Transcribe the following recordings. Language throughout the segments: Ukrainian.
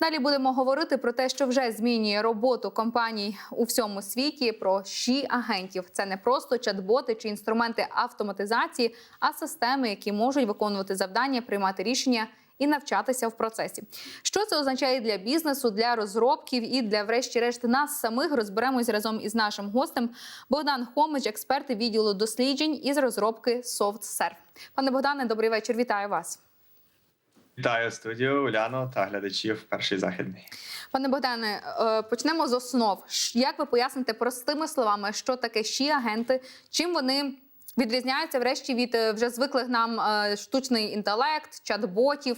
Далі будемо говорити про те, що вже змінює роботу компаній у всьому світі. Про щі агентів. Це не просто чат-боти чи інструменти автоматизації, а системи, які можуть виконувати завдання, приймати рішення. І навчатися в процесі. Що це означає для бізнесу, для розробків і для, врешті-решт, нас самих розберемось разом із нашим гостем Богдан Хомич, експерт відділу досліджень із розробки SoftServe. Пане Богдане, добрий вечір. Вітаю вас. Вітаю студію Уляно та глядачів перший західний. Пане Богдане, е, почнемо з основ. Як ви поясните простими словами, що таке щі агенти? Чим вони відрізняються врешті від е, вже звиклих нам е, штучний інтелект, чат-ботів?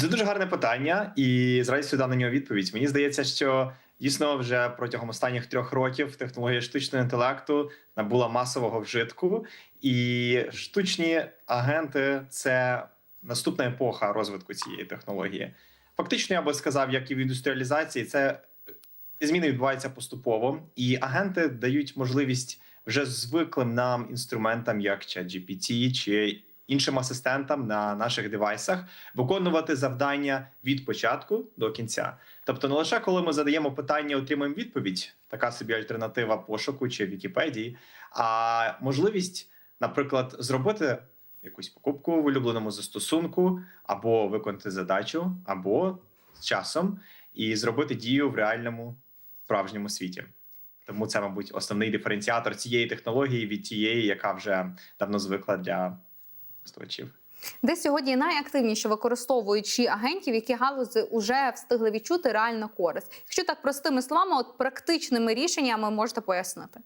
Це дуже гарне питання, і з радістю дам на нього відповідь. Мені здається, що дійсно вже протягом останніх трьох років технологія штучного інтелекту набула масового вжитку, і штучні агенти це наступна епоха розвитку цієї технології. Фактично, я би сказав, як і в індустріалізації, це зміни відбуваються поступово, і агенти дають можливість вже звиклим нам інструментам, як ChatGPT чи іншим асистентам на наших девайсах виконувати завдання від початку до кінця. Тобто, не лише коли ми задаємо питання, отримуємо відповідь, така собі альтернатива пошуку чи Вікіпедії, а можливість, наприклад, зробити якусь покупку в улюбленому застосунку, або виконати задачу, або з часом і зробити дію в реальному справжньому світі. Тому це, мабуть, основний диференціатор цієї технології від тієї, яка вже давно звикла для користувачів. Де сьогодні найактивніше використовують щі агентів, які галузи вже встигли відчути реальну користь? Якщо так простими словами, от практичними рішеннями можете пояснити.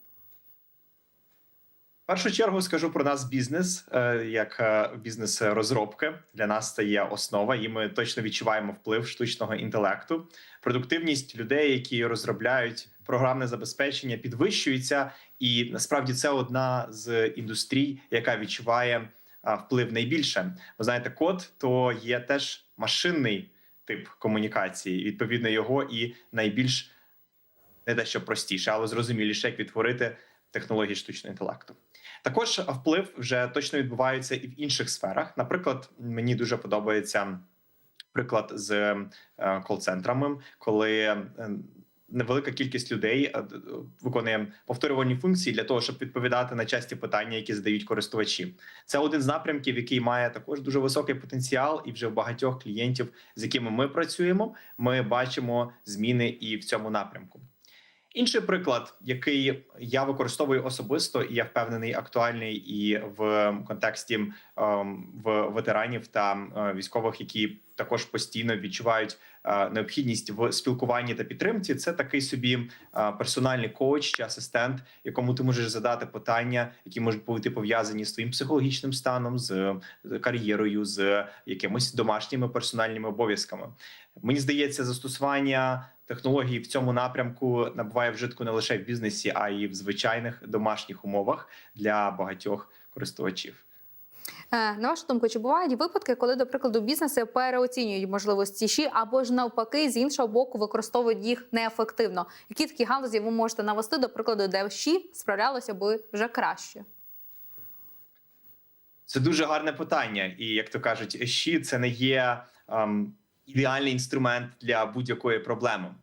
Першу чергу скажу про нас бізнес, е, як е, бізнес розробки. Для нас це є основа, і ми точно відчуваємо вплив штучного інтелекту. Продуктивність людей, які розробляють програмне забезпечення, підвищується, і насправді це одна з індустрій, яка відчуває вплив найбільше. Ви знаєте, код то є теж машинний тип комунікації. Відповідно, його і найбільш не те, що простіше, але зрозуміліше, як відтворити технології штучного інтелекту. Також вплив вже точно відбувається і в інших сферах. Наприклад, мені дуже подобається приклад з е, кол-центрами, коли е, невелика кількість людей е, виконує повторювані функції для того, щоб відповідати на часті питання, які задають користувачі. Це один з напрямків, який має також дуже високий потенціал, і вже в багатьох клієнтів, з якими ми працюємо, ми бачимо зміни і в цьому напрямку. Інший приклад, який я використовую особисто, і я впевнений, актуальний і в контексті ем, в ветеранів та е, військових, які також постійно відчувають е, необхідність в спілкуванні та підтримці. Це такий собі е, персональний коуч чи асистент, якому ти можеш задати питання, які можуть бути пов'язані з твоїм психологічним станом, з кар'єрою, з якимось домашніми персональними обов'язками. Мені здається, застосування технології в цьому напрямку набуває вжитку не лише в бізнесі, а й в звичайних домашніх умовах для багатьох користувачів. Е, На вашу думку, чи бувають випадки, коли, до прикладу, бізнеси переоцінюють можливості щі або ж навпаки з іншого боку використовують їх неефективно? Які такі галузі ви можете навести, до прикладу, де щі справлялося би вже краще? Це дуже гарне питання, і як то кажуть, щі це не є ем, ідеальний інструмент для будь-якої проблеми.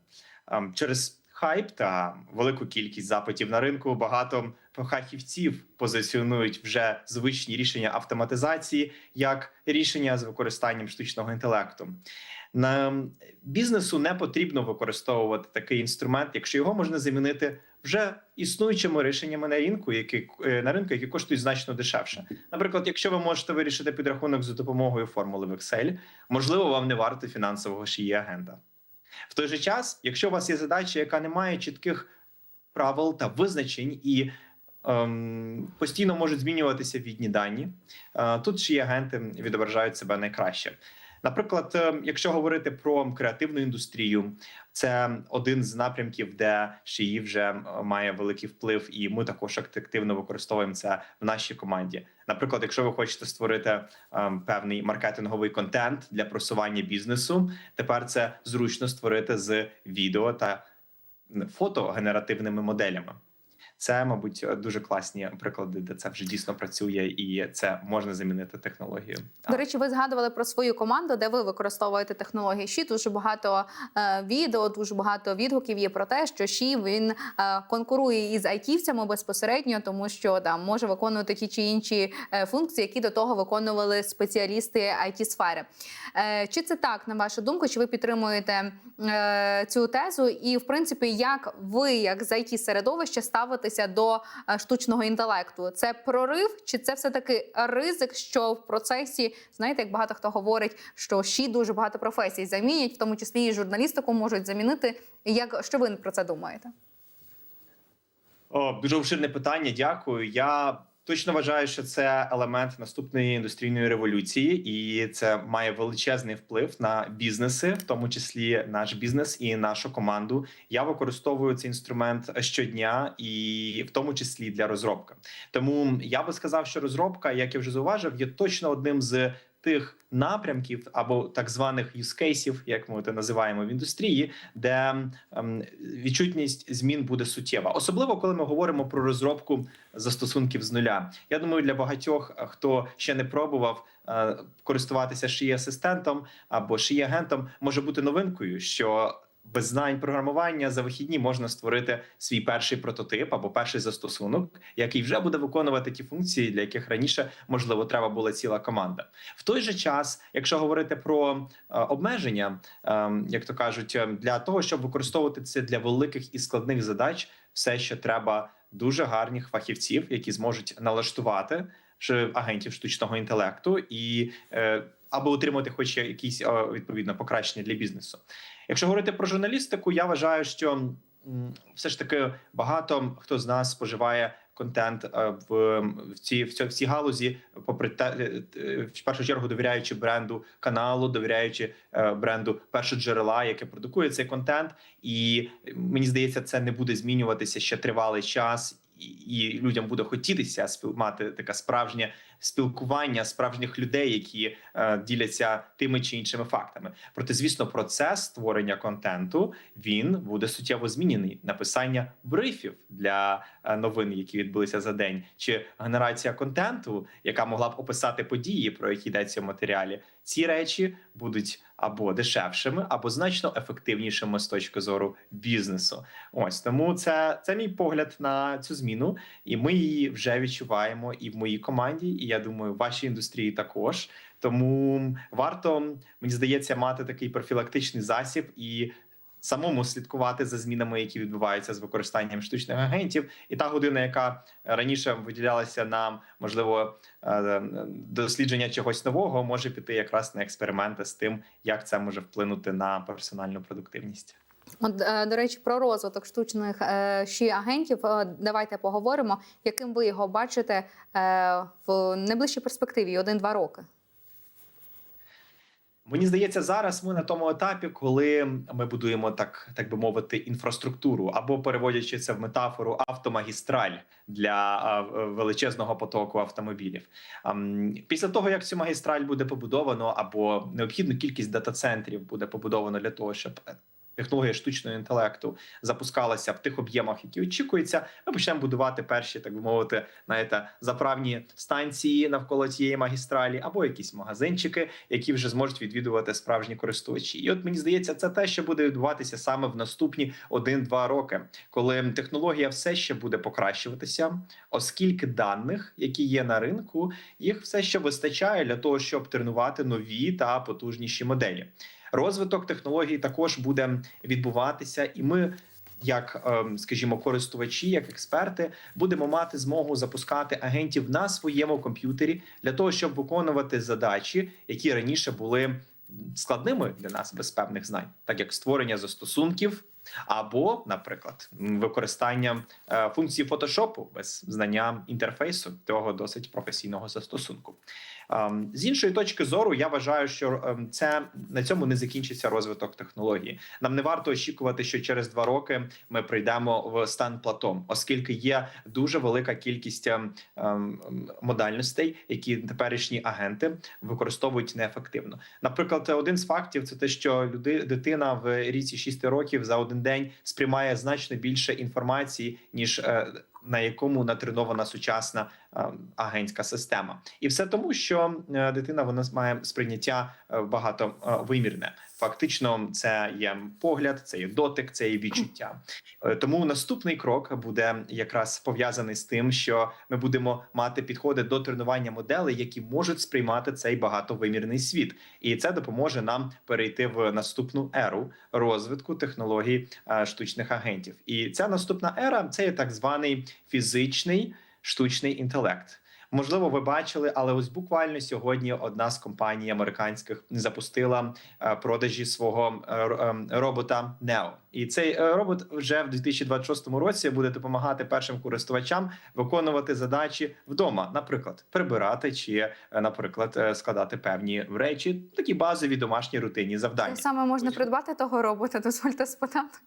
Ем, через хайп та велику кількість запитів на ринку багато фахівців позиціонують вже звичні рішення автоматизації як рішення з використанням штучного інтелекту. На бізнесу не потрібно використовувати такий інструмент, якщо його можна замінити вже існуючими рішеннями на ринку, які е, на ринку, які коштують значно дешевше. Наприклад, якщо ви можете вирішити підрахунок за допомогою формули в Excel, можливо, вам не варто фінансового шиї агента. В той же час, якщо у вас є задача, яка не має чітких правил та визначень і ем, постійно можуть змінюватися відні дані, е, тут шиї агенти відображають себе найкраще. Наприклад, е, якщо говорити про креативну індустрію, це один з напрямків, де шиї вже е, має великий вплив, і ми також активно використовуємо це в нашій команді. Наприклад, якщо ви хочете створити ем, певний маркетинговий контент для просування бізнесу, тепер це зручно створити з відео та фотогенеративними моделями. Це, мабуть, дуже класні приклади, де це вже дійсно працює, і це можна замінити технологією. До речі, ви згадували про свою команду, де ви використовуєте технології Ші. Дуже багато е, відео, дуже багато відгуків є про те, що Ші він е, конкурує із айтівцями безпосередньо, тому що там може виконувати ті чи інші е, функції, які до того виконували спеціалісти it сфери. Е, чи це так, на вашу думку? Чи ви підтримуєте е, цю тезу? І в принципі, як ви, як з it середовище, ставитеся до е, штучного інтелекту? Це прорив, чи це все таки ризик, що в процесі знаєте, як багато хто говорить, що ще дуже багато професій замінять, в тому числі і журналістику можуть замінити. Як що ви про це думаєте? О, дуже обширне питання. Дякую. Я точно вважаю, що це елемент наступної індустрійної революції, і це має величезний вплив на бізнеси, в тому числі наш бізнес і нашу команду. Я використовую цей інструмент щодня, і в тому числі для розробки. Тому я би сказав, що розробка, як я вже зауважив, є точно одним з тих напрямків або так званих юзкейсів, як ми це називаємо в індустрії, де ем, відчутність змін буде суттєва, особливо коли ми говоримо про розробку застосунків з нуля. Я думаю, для багатьох, е, хто ще не пробував е, користуватися шиї асистентом або шиї агентом, може бути новинкою, що без знань програмування за вихідні можна створити свій перший прототип або перший застосунок, який вже буде виконувати ті функції, для яких раніше можливо треба була ціла команда. В той же час, якщо говорити про е, обмеження, е, як то кажуть, е, для того, щоб використовувати це для великих і складних задач, все ще треба дуже гарних фахівців, які зможуть налаштувати агентів штучного інтелекту і е, аби отримати, хоч якісь е, відповідно покращення для бізнесу. Якщо говорити про журналістику, я вважаю, що все ж таки багато хто з нас споживає контент е, в, в цій в цій, в цій галузі, попри те, е, е, в першу чергу довіряючи бренду каналу, довіряючи бренду першоджерела, яке продукує цей контент, і мені здається, це не буде змінюватися ще тривалий час. І людям буде хотітися мати таке справжнє спілкування справжніх людей, які е, діляться тими чи іншими фактами. Проте, звісно, процес створення контенту він буде суттєво змінений. Написання брифів для е, новин, які відбулися за день, чи генерація контенту, яка могла б описати події, про які йдеться в матеріалі. Ці речі будуть або дешевшими, або значно ефективнішими з точки зору бізнесу. Ось тому це, це мій погляд на цю зміну, і ми її вже відчуваємо і в моїй команді, і я думаю, в вашій індустрії також. Тому варто мені здається мати такий профілактичний засіб і. Самому слідкувати за змінами, які відбуваються з використанням штучних агентів, і та година, яка раніше виділялася на можливо е, дослідження чогось нового, може піти якраз на експерименти з тим, як це може вплинути на персональну продуктивність. От е, до речі, про розвиток штучних е, ші агентів. е, Давайте поговоримо, яким ви його бачите е, в найближчій перспективі один-два роки. Мені здається, зараз ми на тому етапі, коли ми будуємо так, так би мовити, інфраструктуру або переводячи це в метафору автомагістраль для величезного потоку автомобілів. Після того як цю магістраль буде побудовано, або необхідну кількість дата-центрів буде побудовано для того, щоб технологія штучного інтелекту запускалася в тих об'ємах, які очікуються, ми почнемо будувати перші, так би мовити, знаєте, заправні станції навколо цієї магістралі, або якісь магазинчики, які вже зможуть відвідувати справжні користувачі. І от мені здається, це те, що буде відбуватися саме в наступні 1-2 роки, коли технологія все ще буде покращуватися, оскільки даних, які є на ринку, їх все ще вистачає для того, щоб тренувати нові та потужніші моделі. Розвиток технологій також буде відбуватися, і ми. Як, ем, скажімо, користувачі, як експерти, будемо мати змогу запускати агентів на своєму комп'ютері для того, щоб виконувати задачі, які раніше були складними для нас без певних знань, так як створення застосунків, або, наприклад, використання е, функції фотошопу без знання інтерфейсу того досить професійного застосунку. Ем, З іншої точки зору, я вважаю, що ем, це на цьому не закінчиться розвиток технології. Нам не варто очікувати, що через два роки ми прийдемо в стан платом, оскільки є дуже велика кількість ем, модальностей, які теперішні агенти використовують неефективно. Наприклад, один з фактів це те, що люди, дитина в ріці 6 років за один день сприймає значно більше інформації ніж. На якому натренована сучасна е, агентська система, і все тому, що е, дитина вона має сприйняття е, багатовимірне. Фактично, це є погляд, це є дотик, це є відчуття. Е, Тому наступний крок буде якраз пов'язаний з тим, що ми будемо мати підходи до тренування моделей, які можуть сприймати цей багатовимірний світ, і це допоможе нам перейти в наступну еру розвитку технологій е, штучних агентів. І ця наступна ера це є так званий фізичний штучний інтелект. Можливо, ви бачили, але ось буквально сьогодні одна з компаній американських запустила е, продажі свого е, ем, робота Neo. І цей е, робот вже в 2026 році буде допомагати першим користувачам виконувати задачі вдома, наприклад, прибирати чи, наприклад, складати певні речі, такі базові домашні рутинні завдання. Саме можна Ось. придбати того робота? Дозвольте спитати.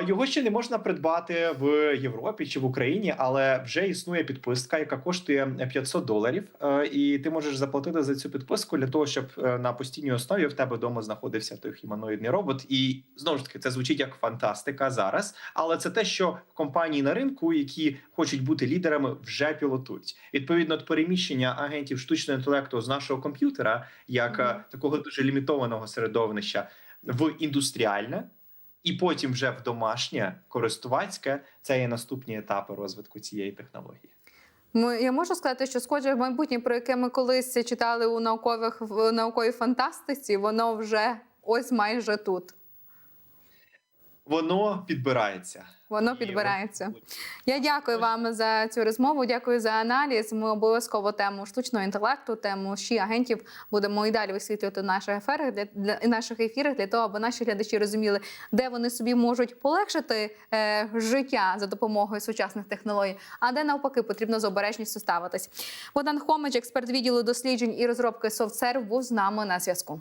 Його ще не можна придбати в Європі чи в Україні, але вже існує підписка, яка коштує 500 доларів. Е, І ти можеш заплатити за цю підписку для того, щоб е, на постійній основі в тебе вдома знаходився той хіманоїдний робот. І знову ж таки, це звучить як фантастика зараз, але це те, що компанії на ринку, які хочуть бути лідерами, вже пілотують. Відповідно, от переміщення агентів штучного інтелекту з нашого комп'ютера, як е, такого дуже лімітованого середовища, в індустріальне і потім вже в домашнє користувацьке це є наступні етапи розвитку цієї технології. Ми- Я можу сказати, що схоже майбутнє, про яке ми колись читали у наукових в науковій фантастиці, воно вже ось майже тут. Воно підбирається. Воно підбирається. Я дякую вам за цю розмову. Дякую за аналіз. Ми обов'язково тему штучного інтелекту, тему ші агентів будемо і далі висвітлювати в наших ефірах для, для наших ефірах для того, аби наші глядачі розуміли, де вони собі можуть полегшити е, життя за допомогою сучасних технологій, а де навпаки потрібно з обережністю ставитись. Богдан Хомич, експерт відділу досліджень і розробки SoftServe, був з нами на зв'язку.